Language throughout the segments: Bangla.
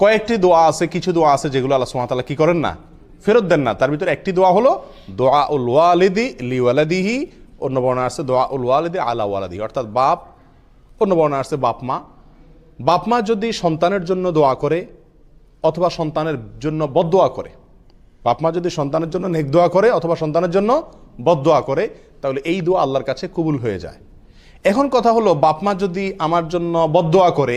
কয়েকটি দোয়া আছে, কিছু দোয়া আছে যেগুলো আল্লাহ সুমাতালা কি করেন না? ফেরত দেন না। তার ভিতরে একটি দোয়া হলো দোয়া উল ওয়ালিদি লি ওয়ালাদিহি অন্য বর্ণা আসছে দোয়া উল ওয়ালিদি আলা ওয়ালাদি অর্থাৎ বাপ, অন্য বর্ণা আসছে বাপ মা। বাপ মা যদি সন্তানের জন্য দোয়া করে, অথবা সন্তানের জন্য বদোয়া করে, বাপ মা যদি সন্তানের জন্য নেক দোয়া করে, অথবা সন্তানের জন্য বদদোয়া করে, তাহলে এই দোয়া আল্লাহর কাছে কবুল হয়ে যায়। এখন কথা হলো, বাপ মা যদি আমার জন্য বদোয়া করে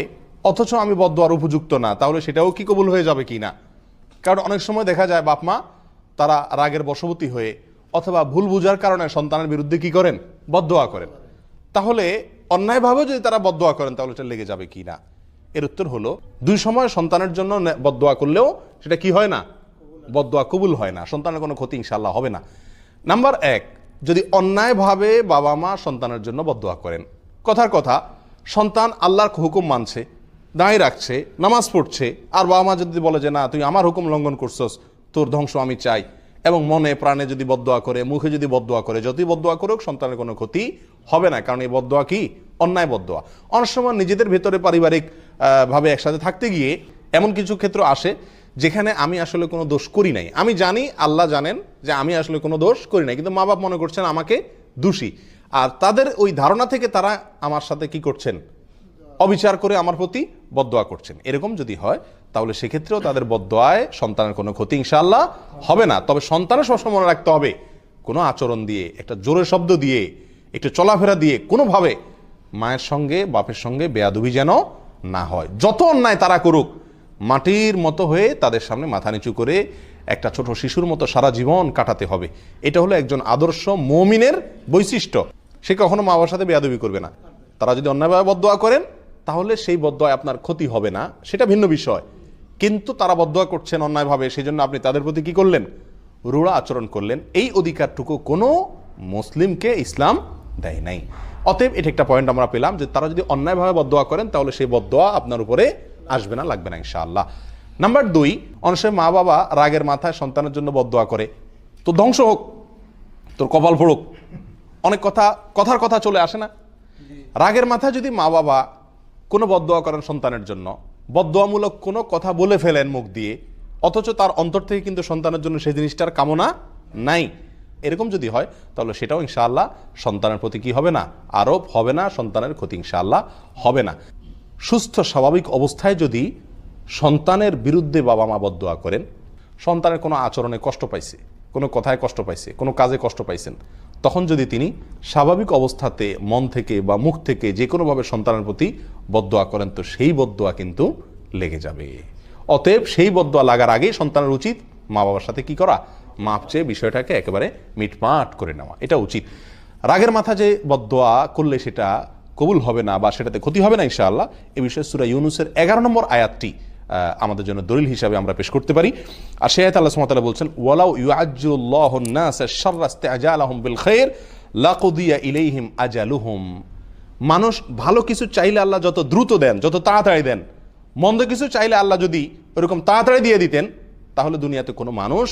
অথচ আমি বদদোয়ার উপযুক্ত না, তাহলে সেটাও কি কবুল হয়ে যাবে কি না কারণ অনেক সময় দেখা যায় বাপ মা তারা রাগের বশবর্তী হয়ে অথবা ভুল বুঝার কারণে সন্তানের বিরুদ্ধে কি করেন? বদদোয়া করেন। তাহলে অন্যায়ভাবেও যদি তারা বদদোয়া করেন, তাহলে এটা লেগে যাবে কি না এর উত্তর হলো, দুই সময় সন্তানের জন্য বদদোয়া করলেও সেটা কি হয় না? বদদোয়া কবুল হয় না। সন্তানের কোনো ক্ষতি ইনশাল্লাহ হবে না। নাম্বার এক, যদি অন্যায়ভাবে বাবা মা সন্তানের জন্য বদদোয়া করেন। কথার কথা, সন্তান আল্লাহর হুকুম মানছে দাঁড়িয়ে রাখছে, নামাজ পড়ছে, আর বাবা মা যদি বলে যে, না, তুই আমার হুকুম লঙ্ঘন করছস, তোর ধ্বংস আমি চাই। এবং মনে প্রাণে যদি বদদোয়া করে, মুখে যদি বদদোয়া করে, যতই বদদোয়া করুক, সন্তানের কোনো ক্ষতি হবে না। কারণ এই বদদোয়া কি? অন্যায় বদদোয়া। অনেক সময় নিজেদের ভেতরে পারিবারিক ভাবে একসাথে থাকতে গিয়ে এমন কিছু ক্ষেত্র আসে যেখানে আমি আসলে কোনো দোষ করি নাই। আমি জানি, আল্লাহ জানেন যে আমি আসলে কোনো দোষ করি নাই। কিন্তু মা বাপ মনে করছেন আমাকে দোষী। আর তাদের ওই ধারণা থেকে তারা আমার সাথে কি করছেন? অবিচার করে আমার প্রতি বদদোয়া করছেন। এরকম যদি হয়, তাহলে সেক্ষেত্রেও তাদের বদদোয়ায় সন্তানের কোনো ক্ষতি ইনশাআল্লাহ হবে না। তবে সন্তানের সবসময় মনে রাখতে হবে, কোনো আচরণ দিয়ে, একটা জোরের শব্দ দিয়ে, একটু চলাফেরা দিয়ে, কোনোভাবে মায়ের সঙ্গে, বাপের সঙ্গে বেয়াদুবি যেন না হয়। যত অন্যায় তারা করুক, মাটির মতো হয়ে তাদের সামনে মাথা নিচু করে একটা ছোট শিশুর মতো সারা জীবন কাটাতে হবে। এটা হলো একজন আদর্শ মমিনের বৈশিষ্ট্য। সে কখনো মা বাবার সাথে বেয়াদবি করবে না। তারা যদি অন্যায়ভাবে বদদোয়া করেন তাহলে সেই বদদোয়ায় আপনার ক্ষতি হবে না সেটা ভিন্ন বিষয়। কিন্তু তারা বদদোয়া করছেন অন্যায়ভাবে সেই জন্য আপনি তাদের প্রতি কি করলেন? রূঢ় আচরণ করলেন। এই অধিকারটুকু কোনো মুসলিমকে ইসলাম দেয় নাই। অতএব এটা একটা পয়েন্ট আমরা পেলাম যে তারা যদি অন্যায়ভাবে বদদোয়া করেন তাহলে সেই বদদোয়া আপনার উপরে আসবে না লাগবে না ইনশাআল্লাহ। নাম্বার দুই অনেক মা বাবা রাগের মাথায় সন্তানের জন্য বদদোয়া করে। তো ধ্বংস হোক তোর কপাল পড়ুক। অনেক কথা কথার কথা চলে আসে না। রাগের মাথায় যদি মা বাবা কোনো বদদোয়া করেন সন্তানের জন্য। বদদোয়ামূলক কোনো কথা বলে ফেলেন মুখ দিয়ে, অথচ তার অন্তর থেকে কিন্তু সন্তানের জন্য সেই জিনিসটার কামনা নাই। এরকম যদি হয়, তাহলে সেটাও ইনশাআল্লাহ সন্তানের প্রতি কি হবে না? আরোপ হবে না, সন্তানের ক্ষতি ইনশাআল্লাহ হবে না। সুস্থ, স্বাভাবিক অবস্থায় যদি সন্তানের বিরুদ্ধে বাবা মা বদদোয়া করেন, সন্তানের কোনো আচরণে কষ্ট পাইছে কোনো কথায় কষ্ট পাইছে, কোনো কাজে কষ্ট পাইছেন, তখন যদি তিনি স্বাভাবিক অবস্থাতে মন থেকে বা মুখ থেকে যে কোনোভাবে সন্তানের প্রতি বদদোয়া করেন, তো সেই বদদোয়া কিন্তু লেগে যাবে। অতএব সেই বদদোয়া লাগার আগেই সন্তানের উচিত মা বাবার সাথে কি করা? মাপ চেয়ে বিষয়টাকে একেবারে মিটমাট করে নেওয়া। এটা উচিত। রাগের মাথা যে বদদোয়া করলে সেটা কবুল হবে না বা সেটাতে ক্ষতি হবে না ইনশাআল্লাহ, এ বিষয়ে সুরা ইউনুসের এগারো নম্বর আয়াতটি আমাদের জন্য দলিল হিসাবে আমরা পেশ করতে পারি। আর সে আল্লাহ সুমতালা বলছেন, ওয়ালাউ ইউআজুল্লাহ শার্রাস্তে আজা আলহম বিল খের লাকুদিয়া ইলেইহিম আজালুহুম। মানুষ ভালো কিছু চাইলে আল্লাহ যত দ্রুত দেন, যত তাড়াতাড়ি দেন, মন্দ কিছু চাইলে আল্লাহ যদি ওরকম তাড়াতাড়ি দিয়ে দিতেন, তাহলে দুনিয়াতে কোনো মানুষ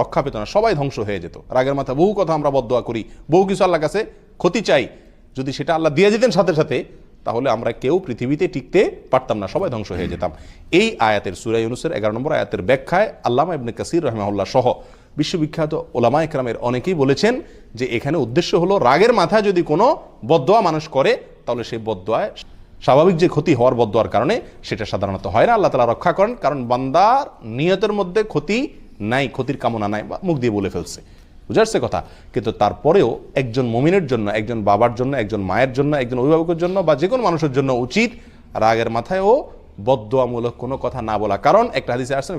রক্ষা পেত না, সবাই ধ্বংস হয়ে যেত। রাগের মাথা বহু কথা আমরা বদয়া করি, বহু কিছু আল্লাহ কাছে ক্ষতি চাই, যদি সেটা আল্লাহ দিয়ে যেতেন সাথে সাথে তাহলে আমরা কেউ পৃথিবীতে টিকতে পারতাম না সবাই ধ্বংস হয়ে যেতাম। এই আয়াতের সুরাই ইউনুসের এগারো নম্বর আয়াতের ব্যাখ্যায় আল্লামা ইবনে কাসির রহমাউল্লাহ সহ বিশ্ববিখ্যাত ওলামা একরামের অনেকেই বলেছেন যে এখানে উদ্দেশ্য হলো রাগের মাথায় যদি কোনো বদদোয়া মানুষ করে তাহলে সেই বদদোয়ায় স্বাভাবিক যে ক্ষতি হওয়ার বদদোয়ার কারণে সেটা সাধারণত হয় না। আল্লাহ তালা রক্ষা করেন কারণ বান্দার নিয়তের মধ্যে ক্ষতি নাই ক্ষতির কামনা নাই বা মুখ দিয়ে বলে ফেলছে। বুঝে আসছে কথা। কিন্তু তারপরেও একজন মমিনের জন্য, একজন বাবার জন্য, একজন মায়ের জন্য, একজন অভিভাবকের জন্য বা যে কোনো মানুষের জন্য উচিত রাগের মাথায় ও বদদোয়ামূলক কোনো কথা না বলা। কারণ একটা হাদিসে আসছেন